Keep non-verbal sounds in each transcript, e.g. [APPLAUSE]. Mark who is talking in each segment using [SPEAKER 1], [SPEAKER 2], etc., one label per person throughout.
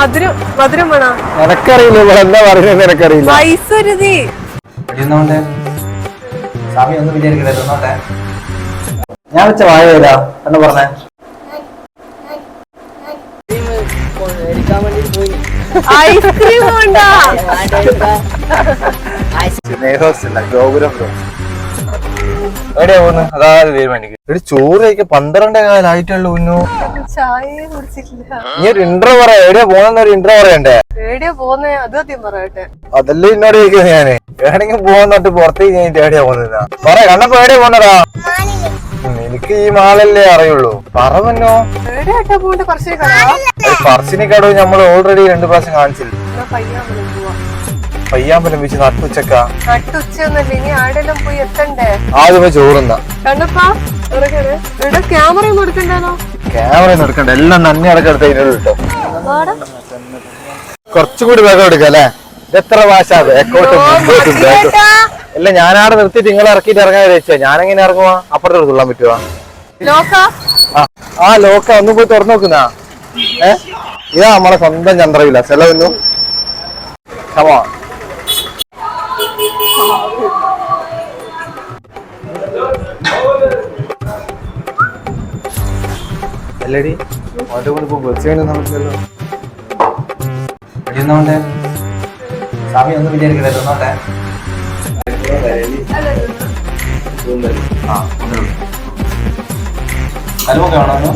[SPEAKER 1] മധുരം മധുരം വേണോ?
[SPEAKER 2] എനക്കറിയില്ല ഇവിടെ എന്താ പറയുന്നത് എനക്കറിയില്ല
[SPEAKER 1] ഐസൊരുതി
[SPEAKER 2] ഇടിയുന്നോണ്ട് സ്വാമി ഒന്നും വിചാരിക്കട്ടെ തിന്നോട്ടെ ഞാൻ വെച്ച വായ ഏതാ എന്ന് പറഞ്ഞേ?
[SPEAKER 1] ഐസ്ക്രീം വേണ്ട.
[SPEAKER 2] ഗോപുരം എവിടെയാ പോകുന്നത് അതാ തീരുമാനിക്കും. ഒരു ചോറ് കഴിക്കാൻ പന്ത്രണ്ടേ കാലായിട്ടുള്ളൂ ഉന്നു
[SPEAKER 1] ചായ കുടിച്ചിട്ടില്ല.
[SPEAKER 2] നീ ഒരു ഇന്റർവ്യൂ പറയാ എവിടെയാ പോകുന്ന ഒരു ഇന്റർവ്യൂ പറയണ്ടേ?
[SPEAKER 1] എവിടെയാ പോന്നെ അത് ആദ്യം പറയട്ടെ.
[SPEAKER 2] അതല്ലേ എന്നോട് ചോദിക്കുന്നത് ഞാൻ. എവിടെങ്കിലും പോകുന്നോട്ട് പുറത്തേക്ക് കഴിഞ്ഞിട്ട് എവിടെയാ പോകുന്നത് പറയാ കണ്ടപ്പോ എവിടെയാ പോകുന്നതാ? എനിക്ക് ഈ മാളല്ലേ അറിയുള്ളൂ. പറവന്നോ
[SPEAKER 1] എവിടെയാട്ടാ പോണ്ട് കുറച്ച് കളാ
[SPEAKER 2] ഒരു പറശ്ശിനി കടവ് നമ്മൾ ഓൾറെഡി രണ്ടു പ്രാവശ്യം കാണിച്ചില്ല?
[SPEAKER 1] പയ്യാമ്പലം
[SPEAKER 2] വെച്ച് നട്ടുച്ചക്ക.
[SPEAKER 1] നട്ടുച്ചയൊന്നല്ല ഇനി ആടെല്ലാം പോയി എത്തണ്ടേ?
[SPEAKER 2] ആദ്യമേ ചോറുന്ന.
[SPEAKER 1] കണ്ടപ്പാ ഇറങ്ങണേ ഇവിടെ ക്യാമറ ഒന്നും എടുക്കണ്ടാലോ
[SPEAKER 2] ക്യാമറ എടുക്കണ്ട എല്ലാം നന്ദി അടക്കം എടുത്ത് കുറച്ചുകൂടി വേഗം എടുക്കല്ലേ ഇതെത്ര ഭാഷ ബേക്കോട്ടും മുമ്പോട്ടും ബാക്കോട്ടും
[SPEAKER 1] ചേട്ടാ,
[SPEAKER 2] അല്ല ഞാനാടെ നിർത്തിയിട്ട് നിങ്ങൾ ഇറക്കിയിട്ട് ഇറങ്ങാൻ വെച്ചാ ഞാനെങ്ങനെ ഇറങ്ങുവാ? അപ്പുറത്തോട് തുള്ളാൻ പറ്റുവാ. ആ ലോക്ക. ഒന്നും പോയി തുറന്നു നോക്കുന്നാ. ഏ? ഇതാ നമ്മളെ സ്വന്തം ചന്ദ്രവില്ല ചെലവൊന്നു കമാ അല്ലടി ഓട്ടോ കൊണ്ട് ഇപ്പൊ ബസ് വേണ്ടി നമുക്കല്ലോ എടിയൊന്നോണ്ടേ സ്വാമി ഒന്നും വിചാരിക്കട്ടെ തിന്നോട്ടെ ആ വേണോ ഒരു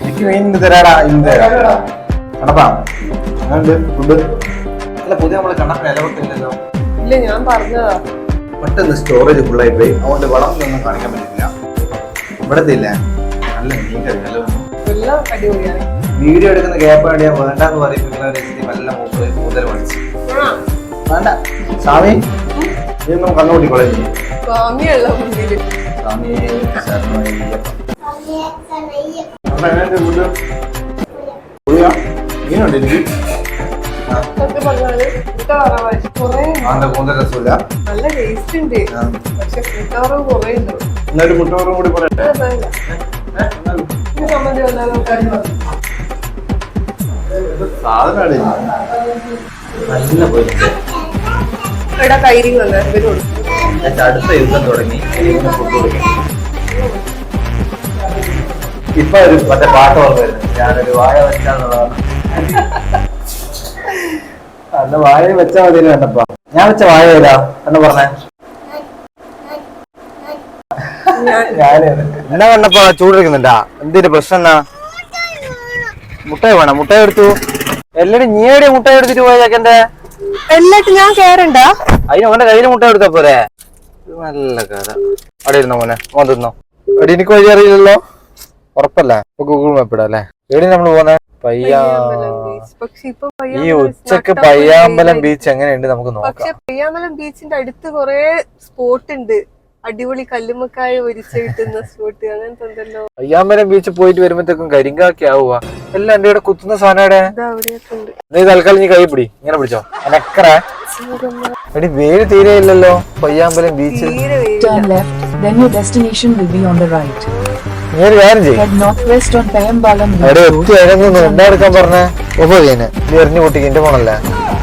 [SPEAKER 2] എനിക്ക് ഇന്ന് തരാടാ ഇന്ന് തരാടാ അങ്ങനുണ്ട് ഫുഡ് അല്ല പുതിയ നമ്മൾ കണ്ടപ്പോ ഇലവട്ടില്ലല്ലോ
[SPEAKER 1] ഇല്ല ഞാൻ പറഞ്ഞതാ.
[SPEAKER 2] പെട്ടെന്ന് സ്റ്റോറേജ് ഫുള്ളായി പോയി. അതുകൊണ്ട് വളം ഒന്നും കാണിക്കാൻ പറ്റില്ല ഇവിടത്തെ ഇല്ല. നല്ല കറി
[SPEAKER 1] എല്ലാം അടിപൊളിയാണ്.
[SPEAKER 2] വീഡിയോ എടുക്കുന്ന ഗ്യാപ്പ് വേണ്ടിയാ വേണ്ടെന്ന് പറയുമ്പോൾ നല്ല മൂപ്പര് കൂടുതൽ പഠിച്ചു
[SPEAKER 1] ആ,
[SPEAKER 2] വേണ്ട. സ്വാമി ഇതൊന്നും കണ്ണുകൂട്ടിക്കൊള്ളേ
[SPEAKER 1] സ്വാമിയുള്ള മുന്നിൽ
[SPEAKER 2] സ്വാമി ശരണമയ്യപ്പ. അപ്പൊ എങ്ങനെയുണ്ട് food? പൊളിയാ? മീനുണ്ട് എനിക്ക് കൂന്തൽ
[SPEAKER 1] നല്ല ടേസ്റ്റ് ഉണ്ട്. പക്ഷെ കുറേ ഉണ്ട്.
[SPEAKER 2] കൂടി പറയട്ടെ? സാധനമാണ് നല്ല
[SPEAKER 1] വന്നേ ഇവരോട്
[SPEAKER 2] എന്നിട്ട് അടുത്ത യുദ്ധം തുടങ്ങി. ഇങ്ങനെ ഫുഡ് കൊടുക്കും. ഇപ്പൊ ഒരു മറ്റേ പാട്ട് ഓർമ്മ വരുന്നു. ഞാനൊരു വായ വെച്ചാന്നുള്ളതാണ്. അന്ന് വാഴ വെച്ചാ മതി കണ്ടപ്പോ. ഞാൻ വെച്ച വാഴ ഏതാ? എന്ന് പറഞ്ഞേ? എന്നാ കണ്ടപ്പോ ചൂടെടുക്കുന്നുണ്ടാ? എന്തിന്റെ പ്രശ്നം എന്നാ? മുട്ടായി വേണം? മുട്ടായി എടുത്തു. എല്ലാരും നീയുടെ മുട്ടായി എടുത്തിട്ട് പോയ ചെക്കന്റെ
[SPEAKER 1] എന്നിട്ട് ഞാൻ കേറണ്ടാ?
[SPEAKER 2] അതിന് അവന്റെ കയ്യിൽ മുട്ടായി എടുത്താ പോരെ? നല്ല കഥ. അവിടെ ഇരുന്നോ മോനെ? മോൻ തിന്നോ? എടി എനിക്ക് വഴി അറിയില്ലല്ലോ. ഉറപ്പല്ലേ? ഇപ്പൊ ഗൂഗിൾ മാപ്പ് ഇടാ അല്ലേ? എവിടെ നമ്മൾ പോന്നെ? പയ്യാ
[SPEAKER 1] പക്ഷെ ഇപ്പൊ
[SPEAKER 2] ഈ
[SPEAKER 1] പയ്യാമ്പലം ഉച്ചയ്ക്ക്
[SPEAKER 2] പയ്യാമ്പലം ബീച്ച് എങ്ങനെയുണ്ട് നമുക്ക് നോക്കാം.
[SPEAKER 1] പക്ഷെ പയ്യാമ്പലം ബീച്ചിന്റെ അടുത്ത് കൊറേ സ്പോട്ട് ഉണ്ട്. അടിപൊളി കല്ലുമ്മക്കായ ഒരിച്ച കിട്ടുന്ന സ്പോട്ട് അങ്ങനത്തെ എന്തല്ലോ.
[SPEAKER 2] പയ്യാമ്പലം ബീച്ച് പോയിട്ട് വരുമ്പോഴത്തേക്കും കരിങ്കാക്കി ആവുക. എല്ലാം എന്റെ ഇവിടെ കുത്തുന്ന സാധനം
[SPEAKER 1] ഇതാ അവിടെയൊക്കെ ഉണ്ട്.
[SPEAKER 2] നീ തൽക്കാലം നീ കൈ പിടി. ഇങ്ങനെ പിടിച്ചോ. എനക്കറ എടി വേര് തീരെ ഇല്ലല്ലോ. പയ്യാമ്പലം ബീച്ചിൽ
[SPEAKER 1] തീരെ
[SPEAKER 3] then your destination will be on the right. Head northwest on Payambalam
[SPEAKER 2] എറിഞ്ഞു പൊട്ടിക്ക് എന്റെ പോണല്ലേ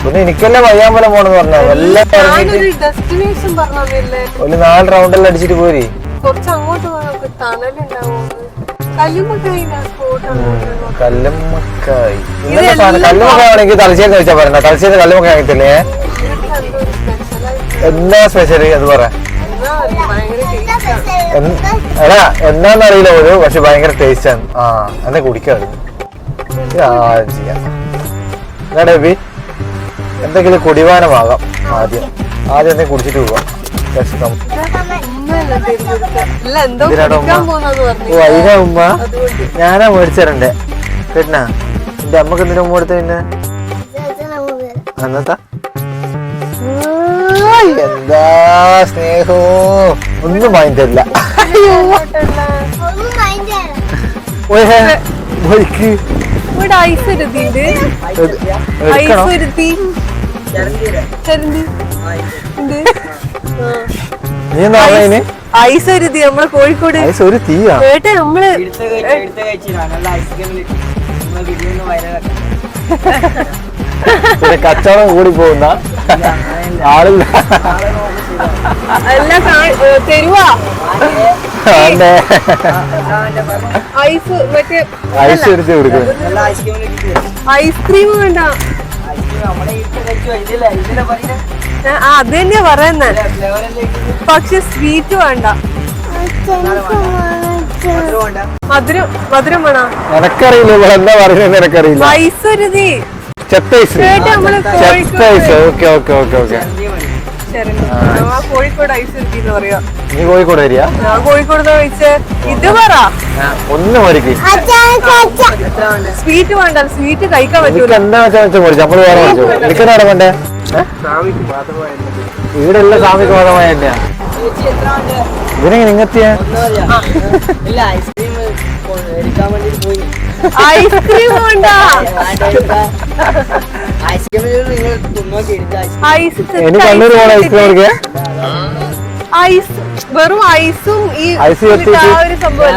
[SPEAKER 2] പിന്നെ എനിക്കല്ലേ വയ്യാമ്പലം പോണെന്ന് പറഞ്ഞ. എല്ലാം ഒരു നാല് റൗണ്ടെല്ലാം അടിച്ചിട്ട് പോരി.
[SPEAKER 1] കല്ലുമ്മക്കായ.
[SPEAKER 2] കല്ലുമ്മക്കായി
[SPEAKER 1] എല്ലാം
[SPEAKER 2] ആണെങ്കിൽ തലശ്ശേരി വെച്ചാ പറഞ്ഞ തലശ്ശേരി കല്ലുമ്മക്കായ
[SPEAKER 1] ഇവിടുത്തെ എന്തോ
[SPEAKER 2] സ്പെഷ്യൽ അത് പറ.
[SPEAKER 1] എന്നാ
[SPEAKER 2] എടാ എന്താന്നറിയില്ല ഒരു പക്ഷെ ഭയങ്കര ടേസ്റ്റ് ആണ്. ആ എന്നെ കുടിക്കാറ് ചെയ്യാം. ബി എന്തെങ്കിലും കുടിവാനമാകാം ആദ്യം. ആദ്യം എന്തെങ്കിലും കുടിച്ചിട്ട് പോവാം. അതിനാ ഉമ്മ. ഞാനാ മേടിച്ചരണ്ടേ. കേട്ടനാ എന്റെ അമ്മയ്ക്ക് എന്തിനാ ഉമ്മ കൊടുത്ത പിന്നെ എന്നത്താ ആയ്, എന്താ സ്നേഹോ? ഒന്നും മൈൻഡല്ല ഒരിക്ക്
[SPEAKER 1] ഇവിടെ ഐസ് ഒരുത്തിണ്ട് ഐസ് ഐസ് നമ്മൾ കോഴിക്കോട്.
[SPEAKER 2] ഐസ് ഒരു തീയാ.
[SPEAKER 1] ഏട്ടാ
[SPEAKER 2] നമ്മൾ കച്ചവടം കൂടി പോകുന്ന. [LAUGHS] ആളില്ല
[SPEAKER 1] ഐസ്
[SPEAKER 2] എടുത്ത് കൊടുക്കും.
[SPEAKER 4] ഐസ്ക്രീം
[SPEAKER 1] വേണ്ട. അത് തന്നെയാ പറയുന്നേ. പക്ഷെ സ്വീറ്റ് വേണ്ട.
[SPEAKER 4] വേണ്ട
[SPEAKER 1] മധുരം മധുരം വേണോ?
[SPEAKER 2] നിനക്കറിയില്ല എന്താ പറയുന്നത് എനക്കറിയില്ല
[SPEAKER 1] ഐസ് ഒരുതി
[SPEAKER 2] ചെത്ത ഐസ്
[SPEAKER 1] ചേട്ടാ
[SPEAKER 2] ice
[SPEAKER 1] Kozhikode.
[SPEAKER 2] Okay okay okay okay
[SPEAKER 4] ചന്തി മതി
[SPEAKER 1] ശരി ആ കോഴിക്കോട് ഐസ് എന്ന് പറയാ.
[SPEAKER 2] നീ കോഴിക്കോട് വരിക?
[SPEAKER 1] ഇത് പറ.
[SPEAKER 2] ഒന്ന് മരിക്ക്
[SPEAKER 4] വേണ്ട
[SPEAKER 1] സ്വീറ്റ് വേണ്ട സ്വീറ്റ് കഴിക്കാൻ പറ്റൂല.
[SPEAKER 2] എന്താ വെച്ചാൽ വേറെ വേണ്ടേ. ഇവിടെ എല്ലാം സാമികവാദമായ തന്നെയാ.
[SPEAKER 4] ചേച്ചി എത്ര വേണ്ട
[SPEAKER 2] ഇവനെങ്ങനെ ഇങ്ങത്തിയ?
[SPEAKER 4] ഐസ്ക്രീം എടുക്കാൻ വേണ്ടി പോയി.
[SPEAKER 1] ഐസ്ക്രീം ഉണ്ടോ
[SPEAKER 4] ഐസ്ക്രീം
[SPEAKER 1] ഐസ് ഐസ് വെറും ഐസും ഈ
[SPEAKER 2] ഐസ്
[SPEAKER 1] ഒരു സംഭവം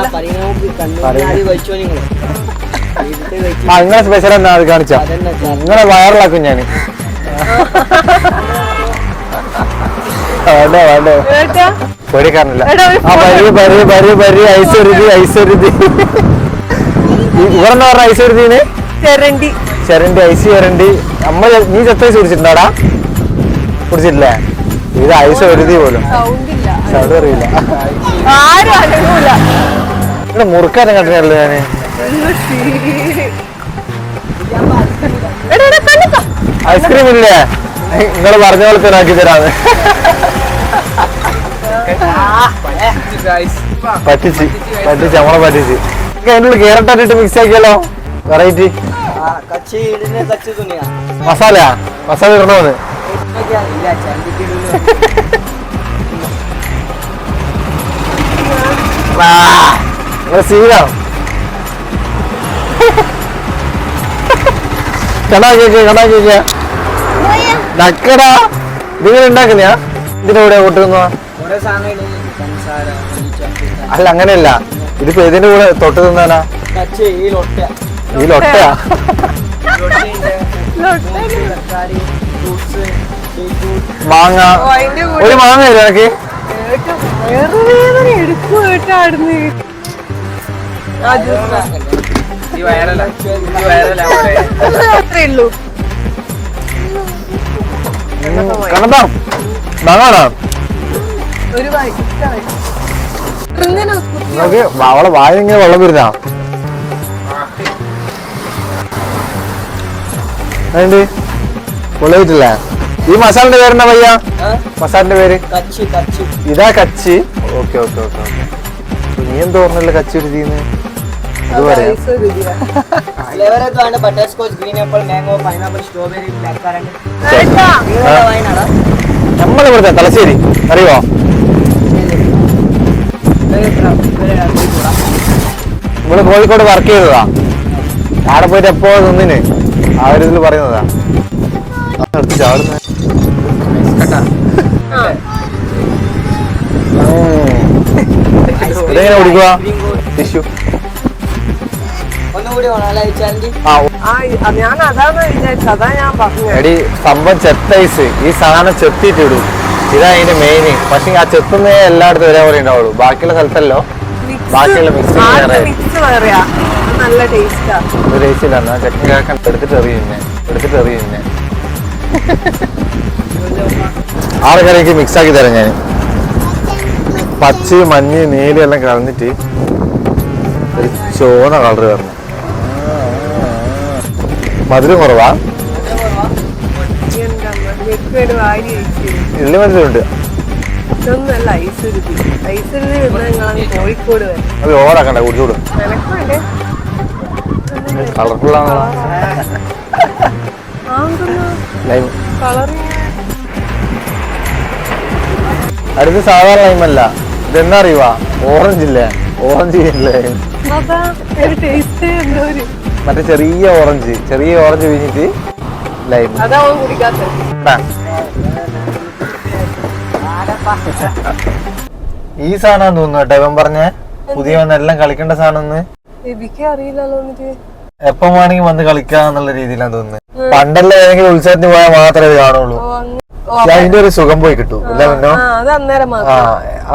[SPEAKER 2] സ്പെഷ്യൽ എന്നാ അത് കാണിച്ച. നിങ്ങളെ വയറിലാക്കും ഞാൻ വേണ്ട വേണ്ട. പേടിക്കാരനില്ല
[SPEAKER 1] എടാ, ഒരു
[SPEAKER 2] ഐസ് ഒരുതി ഐസ് ഒരുതി ഇവരെന്താ പറഞ്ഞ ഐസ് ഒരുതിന്
[SPEAKER 1] ചെരണ്ടി.
[SPEAKER 2] ചരണ്ടി ഐസ് ചരണ്ടി. നമ്മൾ നീ ചെത്ത ഐസ് കുടിച്ചിട്ടുണ്ടാടാ? കുടിച്ചിട്ടില്ലേ? ഇത് ഐസ് വരുതി പോലും.
[SPEAKER 1] സൗണ്ട്
[SPEAKER 2] അറിയില്ല. ഇവിടെ മുറുക്കാനും കണ്ടിട്ടല്ലേ ഞാൻ.
[SPEAKER 1] എടാ, എടാ, കണ്ടിട്ടോ?
[SPEAKER 2] ഐസ്ക്രീം ഇല്ലേ? നിങ്ങൾ പറഞ്ഞ പോലെ തന്നെ ആക്കി തരാന്ന്. പറ്റിച്ച്. പറ്റിച്ച്. നമ്മളെ പറ്റിച്ച്. അതിന്റെ ഉള്ളിൽ കേരട്ടായിട്ട് മിക്സ് ആക്കിയല്ലോ വെറൈറ്റി മസാല മസാല ഇടണോ സീനാ കടാ കേക്ക് കടാ കേക്ക്. നക്കടാ. നിങ്ങൾ ഉണ്ടാക്കുന്നയാ? ഇതിന്റെ കൂട്ടുന്ന അല്ല അങ്ങനെയല്ല. ഇതിപ്പോ ഇതിന്റെ കൂടെ തൊട്ട് തിന്നാനാ?
[SPEAKER 4] ഈ ലൊട്ട.
[SPEAKER 2] ഈ ലൊട്ടയാ? മാങ്ങ. ഒരു മാങ്ങ തരും എനിക്ക് മാങ്ങാണോ
[SPEAKER 1] ഒരു
[SPEAKER 2] നമുക്ക് അവളെ വായ ഇങ്ങനെ വെള്ളം വരുന്നാ? അതുകൊണ്ട് പൊള്ളിയിട്ടില്ല ഈ മസാലിന്റെ പേരെന്താ പയ്യ? മസാലിന്റെ പേര്? ഇതാ കച്ചി. Okay okay okay okay. നീ എന്തോ ഓർമ്മയില്ല കച്ചി ഒരു ചെയ്യുന്നത് നമ്മളിവിടുത്തെ തലശ്ശേരി. ഐസ് ഇവിടെ കോഴിക്കോട് വർക്ക് ചെയ്തതാ. അവിടെ പോയിട്ട് എപ്പോ നിന്നിന്? ആ ഒരു ഇതിൽ പറയുന്നതാ. ഇതെങ്ങനെ കുടിക്കുക? ടിഷ്യൂ എടി സംഭവം ചെത്തൈസ് ഈ സാധനം ചെത്തിട്ടിടും ഇതാ അതിന്റെ മെയിൻ പക്ഷെ ആ ചെത്തുന്നേ എല്ലായിടത്തും ഒരേപോലെ ഉണ്ടാവുള്ളൂ. ബാക്കിയുള്ള സ്ഥലത്തല്ലോ. ബാക്കിയുള്ള മിക്സ് വേറെ.
[SPEAKER 1] മിക്സ് വേറെയാ. നല്ല ടേസ്റ്റാ
[SPEAKER 2] ഒരു രേസില്ല എന്നാ ചെക്കൻ കേൾക്കാൻ എടുത്തിട്ട് എറിയുന്നേ എടുത്തിട്ട് എറിയുന്നേ ആൾക്കാരേക്ക് മിക്സ് ആക്കി തരാം ഞാൻ പച്ച മഞ്ഞ് നീല എല്ലാം കളഞ്ഞിട്ട് ഒരു ചോന കളർ വരണം. മധുരം കുറവാ? ഇള്ളി മധുരമുണ്ട്.
[SPEAKER 1] ഇതൊന്നല്ല ഐസുരുതി ഐസുരുതി കോഴിക്കോട് വരെ.
[SPEAKER 2] അത് ഓവറാക്കണ്ട കുടിച്ചോട്.
[SPEAKER 1] നിനക്ക് വേണ്ടേ
[SPEAKER 2] കളർഫുൾ ആണല്ലോ
[SPEAKER 1] ആ എന്തെന്നാ?
[SPEAKER 2] ലൈം
[SPEAKER 1] അല്ല
[SPEAKER 2] അടുത്ത് സാധാരണ ലൈമല്ല ഇതെന്നാ അറിയുവാ? ഓറഞ്ച് ഇല്ലേ? ഓറഞ്ച് ഇല്ലേ? മറ്റേ ചെറിയ ഓറഞ്ച് ചെറിയ ഓറഞ്ച് പിഴിഞ്ഞിട്ട് ലൈം
[SPEAKER 1] അതാ കുടിക്കാത്തത്.
[SPEAKER 2] ഈ സാധനം തോന്നുന്നു കേട്ടോ. ഇവൻ പറഞ്ഞ പുതിയ വന്നെല്ലാം കളിക്കേണ്ട സാധനം
[SPEAKER 1] അറിയില്ലല്ലോ
[SPEAKER 2] എപ്പം വേണമെങ്കിൽ വന്ന് കളിക്കാന്നുള്ള രീതിയിലാണ് തോന്നുന്നത്. പണ്ടല്ലേ ഏതെങ്കിലും ഉത്സവത്തിന് പോയാൽ മാത്രമേ ഇത് കാണുള്ളൂ. അതിന്റെ ഒരു സുഖം പോയി കിട്ടും.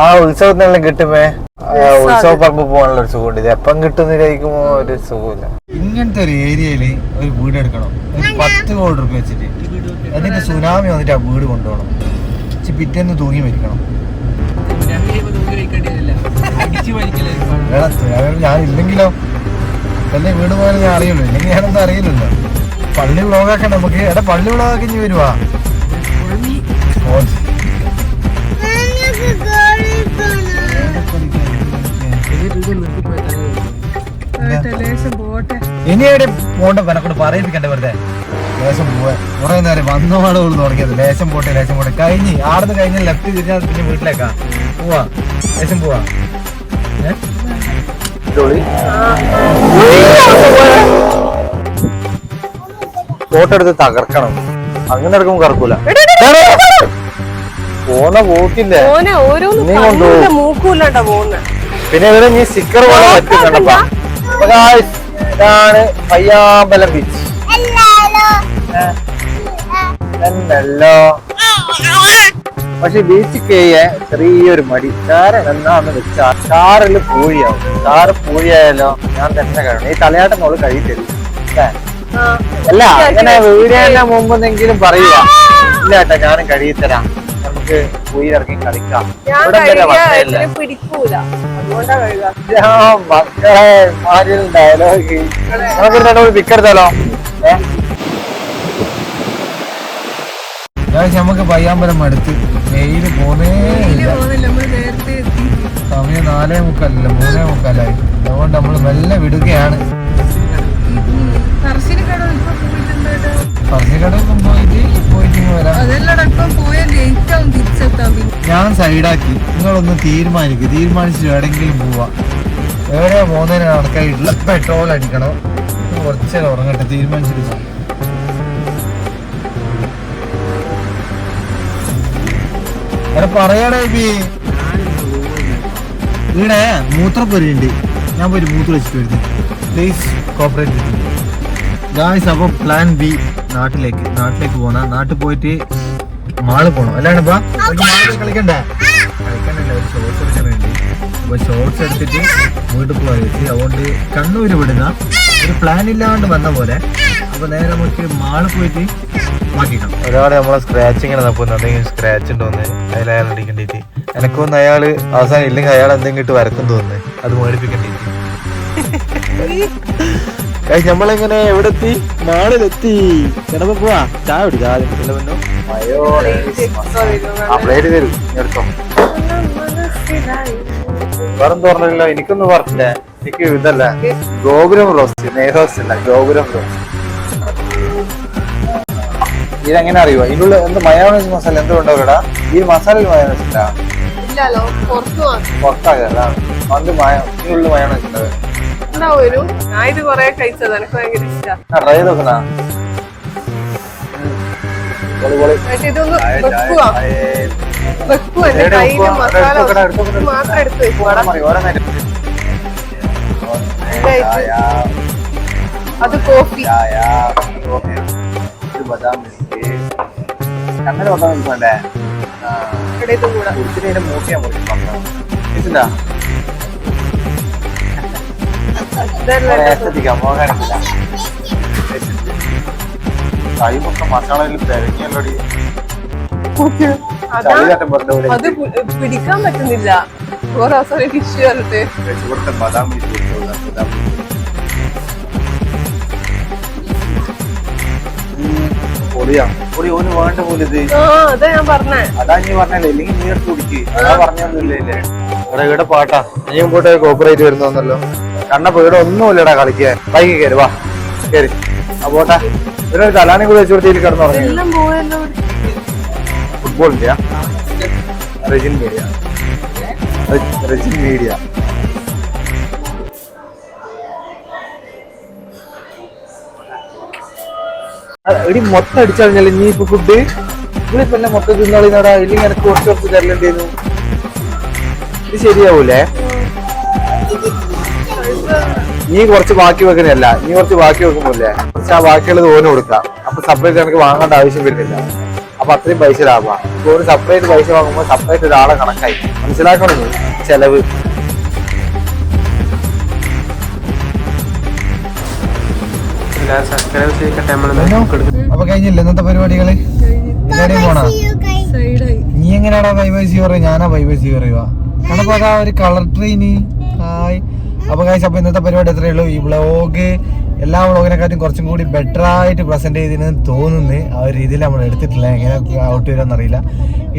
[SPEAKER 1] ആ
[SPEAKER 2] ഉത്സവത്തിനെല്ലാം കിട്ടുമ്പേ ആ, ഉത്സവ പറമ്പ് പോകാനുള്ള ഒരു സുഖമുണ്ട്. ഇത് എപ്പം കിട്ടുന്ന കഴിക്കുമ്പോ ഒരു സുഖമില്ല. ഇങ്ങനത്തെ ഒരു ഏരിയയിൽ ഒരു വീട് എടുക്കണം ഒരു പത്ത് കോടി റുപ്യ വെച്ചിട്ട്. എന്നിട്ട് സുനാമി വന്നിട്ട് ആ വീട് കൊണ്ടുപോകണം. പിറ്റേന്ന് തൂങ്ങി മരിക്കണം. ഞാനില്ലെങ്കിലോ സുനാമി ഞാൻ ഇല്ലെങ്കിലോ? എന്നെ വീട് പോലെ ഞാൻ അറിയുള്ളൂ. ഇല്ലെങ്കിൽ ഞാനൊന്നും അറിയില്ലല്ലോ. പള്ളി വ്ളോഗാക്കാൻ നമുക്ക് എടാ പള്ളി വ്ളോഗാക്കി ഇനി വരുവാ. ഇനി എവിടെ പോണ്ട പനക്കൊണ്ട് പറയിപ്പിക്കണ്ടേ വെറുതെ. ലേശം പോവാ കുറെ നേരം വന്ന പോലും തുടങ്ങിയത്. ലേശം പോട്ടെ ലേശം പോട്ടെ. കഴിഞ്ഞ് ആടുന്ന് കഴിഞ്ഞ് ലെഫ്റ്റ് തിരിഞ്ഞാൽ പിന്നെ വീട്ടിലേക്കാ. പോവാ. ലേശം പോവാ? ഫോട്ടോ എടുത്ത് തകർക്കണം. അങ്ങനെ എടുക്കുമ്പോ കറക്കൂല. പോന്ന പോക്കില്ലേ.
[SPEAKER 1] കണ്ണിന്റെ
[SPEAKER 2] പിന്നെ ഇവരെ നീ സ്റ്റിക്കർ പോലെ പറ്റും കണ്ടപ്പാ ഇതാണ് പയ്യാമ്പലം ബീച്ച് എന്നല്ലോ പക്ഷെ ബീച്ചിൽ കയറിയ ചെറിയൊരു മടി. കാരണം എന്നാന്ന് വെച്ചാൽ കാറിൽ പൂഴിയാവും. കാറ് പൂഴിയായാലോ? ഞാൻ തന്നെ കഴിയണം ഈ തലയാട്ടം മോൾ കഴി തരും അല്ല അങ്ങനെ വീടിന്റെ മുമ്പെന്നെങ്കിലും പറയുക ഇല്ല ഏട്ടാ ഞാനും കഴിയത്തരാം നമുക്ക് പോയി ഇറങ്ങി കളിക്കാം
[SPEAKER 1] മക്കളെ
[SPEAKER 2] ഇവിടെ ഡയലോഗ്
[SPEAKER 1] നമുക്ക്
[SPEAKER 2] വട്ടയില്ല
[SPEAKER 1] ഇതിന് പിടിക്കൂല അതുകൊണ്ടാ കഴുകാ
[SPEAKER 2] ആ, മക്കളെ മാരിൽ ഡയലോഗ് നമുക്ക് രണ്ടു പിക്കെടുത്താലോ നമുക്ക് പയ്യാമ്പലം അടുത്ത് വെയിൽ പോന്നേ സമയം നാലേ മുക്കാലല്ല മൂന്നേ മുക്കാലായി. അതുകൊണ്ട് നമ്മൾ മെല്ലെ വിടുകയാണ്. പോയിട്ട് പോയിട്ട് വരാം. ഞാൻ സൈഡാക്കി. നിങ്ങളൊന്ന് തീരുമാനിക്കും. തീരുമാനിച്ചു എവിടെങ്കിലും പോവാ. എവിടെയാ പോകുന്നതിന് നടക്കായിട്ടുള്ള പെട്രോൾ അടിക്കണം. കുറച്ചേരം ഉറങ്ങട്ടെ തീരുമാനിച്ചിട്ട്. പറയാടാ ബി ഇവിടെ ഞാൻ പോയി മൂത്ര വെച്ചിട്ട് വരുന്നു. Please cooperate guys plan B നാട്ടിലേക്ക് നാട്ടിലേക്ക് പോണ. നാട്ടിൽ പോയിട്ട് മാൾ പോണം. അല്ലാണ്ട് കളിക്കണ്ടേ? ഷോർട്സ് അപ്പൊ ഷോർട്സ് എടുത്തിട്ട് വീട്ടിൽ പോയി അതുകൊണ്ട് കണ്ണൂര് വിടുന്ന ഒരു പ്ലാൻ ഇല്ലാണ്ട് വന്ന പോലെ അപ്പൊ നേരെ നമുക്ക് മാൾ പോയിട്ട് മാറ്റിക്കണം ഒരാളെ നമ്മളെ സ്ക്രാച്ച് ഇങ്ങനെ തപ്പുന്നു എന്തെങ്കിലും സ്ക്രാച്ച് ഉണ്ടോന്ന് അതിൽ അയാൾ അടിക്കേണ്ടിട്ട്. എനക്കൊന്ന് അയാൾ അവസാനം ഇല്ലെങ്കിൽ അയാൾ എന്തെങ്കിലും ഇട്ട് വരക്കും തോന്നുന്നു. അത് മേടിപ്പിക്കേണ്ടി നമ്മളെങ്ങനെ എവിടെ എത്തി നാളിലെത്തി കിടന്നു പോവാ. ചായ കുടിക്കാം വേറെന്ത് പറഞ്ഞല്ലോ എനിക്കൊന്നും പറഞ്ഞില്ല. എനിക്ക് ഇതല്ല. ഗോപുരം റോസ്റ്റ് നെയ്റോസ്റ്റ് അല്ല ഗോപുരം റോസ്റ്റ് ഇതെങ്ങനെ അറിയുക ഇതിനുള്ള എന്ത് മയോണൈസ് മസാല എന്തുകൊണ്ടാവില്ലടാ ഈ മസാലയിൽ മയോണൈസ് ഇല്ല
[SPEAKER 1] ഇല്ലല്ലോ പുറത്തു
[SPEAKER 2] പുറത്താകല്ല പണ്ട് മയ ഇതിനുള്ള മയോണൈസ് ഉണ്ടാവുക
[SPEAKER 1] എന്നാ വരും? ഞാൻ ഇത് കൊറേ കഴിച്ചത് എനിക്ക് ഭയങ്കര ഇഷ്ടാ.
[SPEAKER 2] ട്രൈ ചെയ്ത് നോക്കണ പൊളി പൊളി.
[SPEAKER 1] എന്നിട്ട് ഇതൊന്ന് വെക്കുവാ? വെക്കുവാ? എന്റെ
[SPEAKER 2] എവിടെ
[SPEAKER 1] മസാല മാത്രം എടുത്ത് അത് കോഫി.
[SPEAKER 2] ഇത് ബദാം മിൽക്ക്. അങ്ങനെ ബദാം മിൽക്ക് വേണ്ടേ?
[SPEAKER 1] ഇതും കൂടെ
[SPEAKER 2] കുടിച്ചിട്ട് നേരം മൂട്ടിയാ പോയി. കൈമൊക്കെ മസാലയിൽ
[SPEAKER 1] അത് പിടിക്കാൻ പറ്റുന്നില്ല. ഓരോ അവസരം ടിഷ്യൂ പറഞ്ഞിട്ട്
[SPEAKER 2] ബദാം മിൽക്ക് പൊളിയാ പൊളി ഓന് വേണ്ട പോലെ ഇത്.
[SPEAKER 1] ആ അതാ ഞാൻ പറഞ്ഞേ.
[SPEAKER 2] അതാ നീ പറഞ്ഞല്ലേ? ഇല്ലെങ്കിൽ നീ എടുത്ത് കുടിക്ക്. അതാ പറഞ്ഞൊന്നുമില്ലേ ഇവിടെ ഇവിടെ പാട്ടാ. നീ പോട്ടെ കോപ്പറേറ്റ് വരുന്നോന്നല്ലോ കണ്ണപ്പോ ഇവിടെ ഒന്നുമില്ലടാ കളിക്കാൻ ബൈക്ക് കയറി വാ. കയറി ആ പോട്ടെ. ഇവിടെ ഒരു തലാണി കൂടി വെച്ചു കൊടുത്തേക്ക് കിടന്നുറങ്ങി
[SPEAKER 1] എല്ലാം പോയല്ലോ.
[SPEAKER 2] ഫുട്ബോളിന്റെ റെജിൻ മീഡിയ. റെജിൻ മീഡിയ. എടി മൊത്തം അടിച്ചു നീ ഇപ്പൊ ഫുഡ് നിങ്ങളിപ്പോ എന്നെ മൊത്തം തിന്നാളിന്നടാ. ഇല്ലെങ്കിൽ എനിക്ക് കുറച്ച് കുറച്ച് തരലുണ്ടായിരുന്നു ഇത് ശരിയാവൂലേ? നീ കുറച്ച് ബാക്കി വെക്കുന്നല്ല നീ കുറച്ച് ബാക്കി വെക്കുമ്പോല്ലേ കുറച്ച് ആ ബാക്കിയുള്ളത് ഓന് കൊടുക്കാം. അപ്പൊ സെപ്പറേറ്റ് എനിക്ക് വാങ്ങേണ്ട ആവശ്യം വരുന്നില്ല. അപ്പൊ അത്രയും പൈസ ലാഭാ ഒരു സെപ്പറേറ്റ് പൈസ വാങ്ങുമ്പോൾ സെപ്പറേറ്റ് ഒരാളെ കണക്കായി. മനസ്സിലാക്കണം ചെലവ് അപ്പൊ കഴിഞ്ഞില്ലേ ഇന്നത്തെ പരിപാടികൾ? പോണാ? നീ എങ്ങനെയാടാ ബൈബൈസി പറയുക? ഞാനാ ബൈബൈസി പറയുക. കണ്ടപ്പോ അതാ ഒരു കളർ ട്രെയിന് ഹായ് അപ്പൊ കാഴ്ച അപ്പൊ ഇന്നത്തെ പരിപാടി എത്രയേ ഉള്ളൂ? ഈ വ്ളോഗ് എല്ലാ വ്ളോഗിനെക്കാട്ടും കുറച്ചും കൂടി ബെറ്റർ ആയിട്ട് പ്രസന്റ് ചെയ്തിരുന്നു തോന്നുന്നു. ആ ഒരു രീതിയിൽ നമ്മൾ എടുത്തിട്ടില്ല. എങ്ങനെ ഔട്ട് വരുമെന്ന് അറിയില്ല.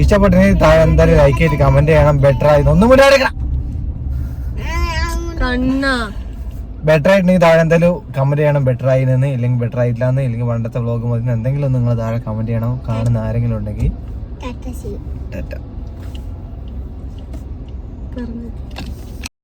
[SPEAKER 2] ഇഷ്ടപ്പെട്ടെങ്കിൽ താഴെ എന്തായാലും ലൈക്ക് ചെയ്ത് കമന്റ് ചെയ്യണം. ബെറ്റർ ആയി. ഒന്നും കൂടി എടുക്കണം.
[SPEAKER 1] കണ്ണാ.
[SPEAKER 2] ബെറ്റർ ആയിട്ടുണ്ടെങ്കിൽ താഴെ എന്തായാലും കമന്റ് ചെയ്യണം. ബെറ്റർ ആയിരുന്നു ഇല്ലെങ്കിൽ ബെറ്റർ ആയിട്ടില്ല എന്ന് ഇല്ലെങ്കിൽ പണ്ടത്തെ വ്ളോഗ് മതി. എന്തെങ്കിലും നിങ്ങൾ താഴെ കമന്റ് ചെയ്യണം? കാണുന്ന ആരെങ്കിലും ഉണ്ടെങ്കിൽ ടാറ്റ